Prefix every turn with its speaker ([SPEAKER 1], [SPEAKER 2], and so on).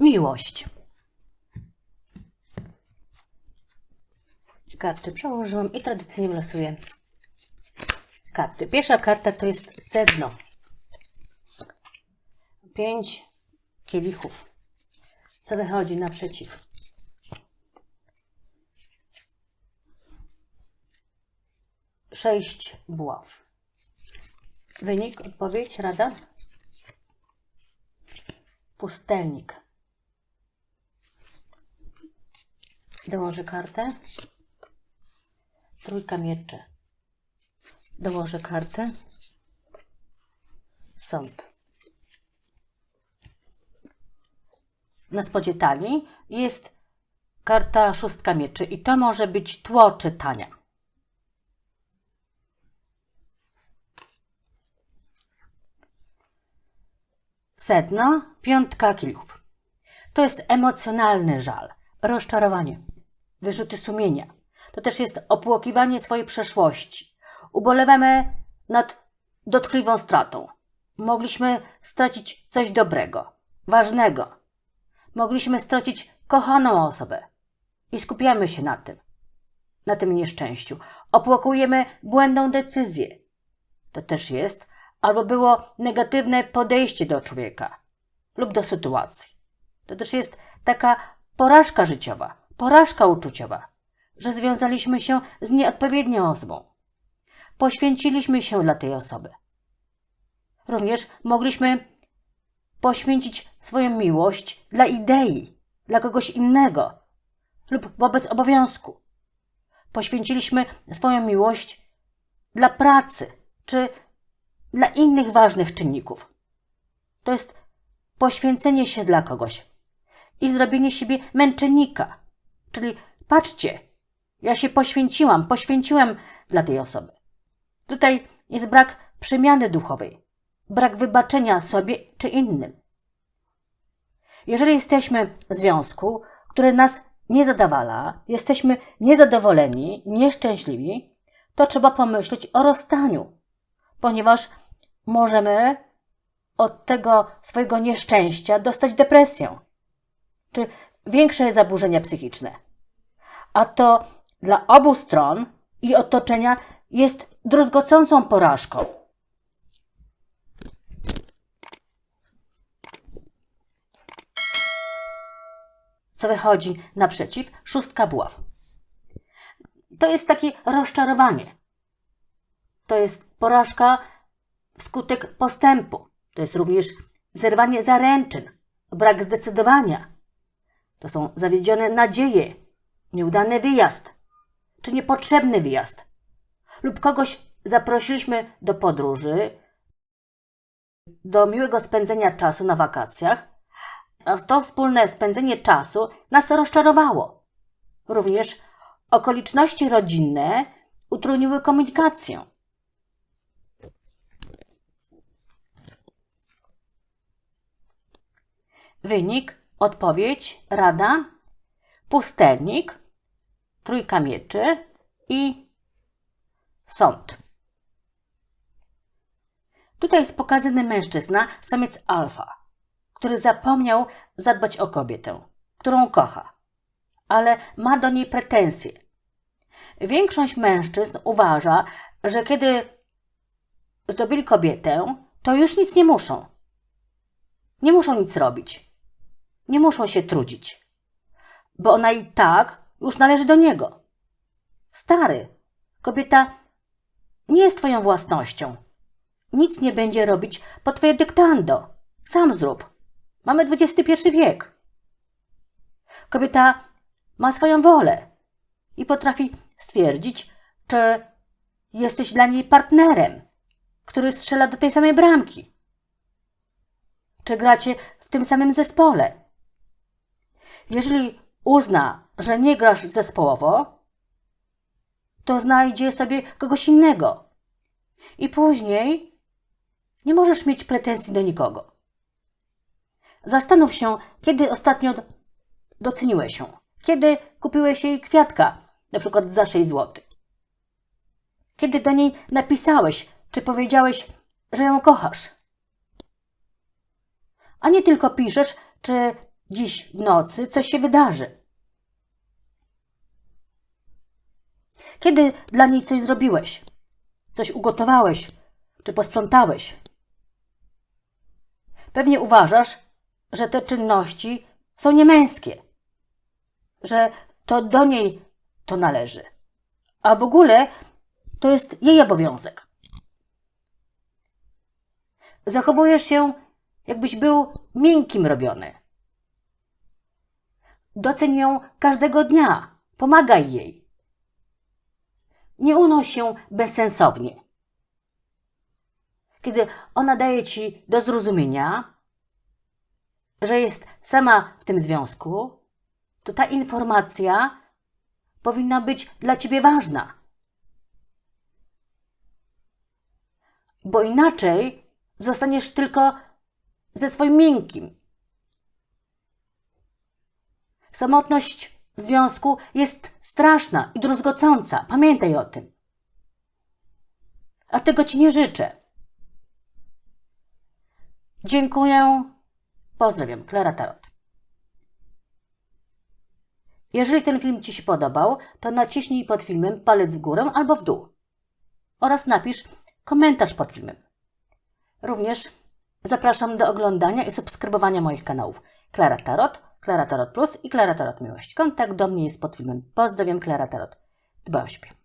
[SPEAKER 1] Miłość. Karty przełożyłam i tradycyjnie losuję karty. Pierwsza karta to jest sedno. Pięć kielichów. Co wychodzi naprzeciw? Sześć buław. Wynik, odpowiedź, rada? Pustelnik. Dołożę kartę. Trójka mieczy. Dołożę kartę. Sąd. Na spodzie talii jest karta szóstka mieczy i to może być tło czytania. Sedno, piątka kielichów. To jest emocjonalny żal, rozczarowanie, wyrzuty sumienia. To też jest opłokiwanie swojej przeszłości. Ubolewamy nad dotkliwą stratą. Mogliśmy stracić coś dobrego, ważnego. Mogliśmy stracić kochaną osobę. I skupiamy się na tym, na tym nieszczęściu. Opłakujemy błędną decyzję. To też jest, albo było negatywne podejście do człowieka lub do sytuacji. To też jest taka porażka życiowa, porażka uczuciowa, że związaliśmy się z nieodpowiednią osobą. Poświęciliśmy się dla tej osoby. Również mogliśmy poświęcić swoją miłość dla idei, dla kogoś innego lub wobec obowiązku. Poświęciliśmy swoją miłość dla pracy czy dla innych ważnych czynników. To jest poświęcenie się dla kogoś i zrobienie siebie męczennika. Czyli patrzcie, ja się poświęciłam, poświęciłem dla tej osoby. Tutaj jest brak przemiany duchowej, brak wybaczenia sobie czy innym. Jeżeli jesteśmy w związku, który nas nie zadawala, jesteśmy niezadowoleni, nieszczęśliwi, to trzeba pomyśleć o rozstaniu, ponieważ możemy od tego swojego nieszczęścia dostać depresję czy większe zaburzenia psychiczne. A to dla obu stron i otoczenia jest druzgocącą porażką. Co wychodzi naprzeciw? Szóstka buław. To jest takie rozczarowanie. To jest porażka wskutek postępu. To jest również zerwanie zaręczyn, brak zdecydowania. To są zawiedzione nadzieje, nieudany wyjazd, czy niepotrzebny wyjazd. Lub kogoś zaprosiliśmy do podróży, do miłego spędzenia czasu na wakacjach, a to wspólne spędzenie czasu nas rozczarowało. Również okoliczności rodzinne utrudniły komunikację. Wynik, odpowiedź, rada, pustelnik, trójka mieczy i sąd. Tutaj jest pokazany mężczyzna, samiec alfa, który zapomniał zadbać o kobietę, którą kocha, ale ma do niej pretensje. Większość mężczyzn uważa, że kiedy zdobili kobietę, to już nic nie muszą. Nie muszą nic robić. Nie muszą się trudzić, bo ona i tak już należy do niego. Stary, kobieta nie jest twoją własnością. Nic nie będzie robić po twoje dyktando. Sam zrób. Mamy XXI wiek. Kobieta ma swoją wolę i potrafi stwierdzić, czy jesteś dla niej partnerem, który strzela do tej samej bramki. Czy gracie w tym samym zespole. Jeżeli uzna, że nie grasz zespołowo, to znajdzie sobie kogoś innego. I później nie możesz mieć pretensji do nikogo. Zastanów się, kiedy ostatnio doceniłeś ją. Kiedy kupiłeś jej kwiatka, na przykład za 6 zł. Kiedy do niej napisałeś, czy powiedziałeś, że ją kochasz. A nie tylko piszesz, czy dziś w nocy coś się wydarzy. Kiedy dla niej coś zrobiłeś, coś ugotowałeś czy posprzątałeś, pewnie uważasz, że te czynności są niemęskie, że to do niej to należy, a w ogóle to jest jej obowiązek. Zachowujesz się, jakbyś był miękkim robiony. Doceń ją każdego dnia, pomagaj jej. Nie unoś się bezsensownie. Kiedy ona daje ci do zrozumienia, że jest sama w tym związku, to ta informacja powinna być dla ciebie ważna. Bo inaczej zostaniesz tylko ze swoim miękkim. Samotność w związku jest straszna i druzgocąca. Pamiętaj o tym. A tego ci nie życzę. Dziękuję. Pozdrawiam, Klara Tarot. Jeżeli ten film Ci się podobał, to naciśnij pod filmem palec w górę albo w dół oraz napisz komentarz pod filmem. Również zapraszam do oglądania i subskrybowania moich kanałów Klara Tarot, Klara Tarot Plus i Klara Tarot Miłość. Kontakt do mnie jest pod filmem. Pozdrawiam, Klara Tarot. Dbaj o siebie.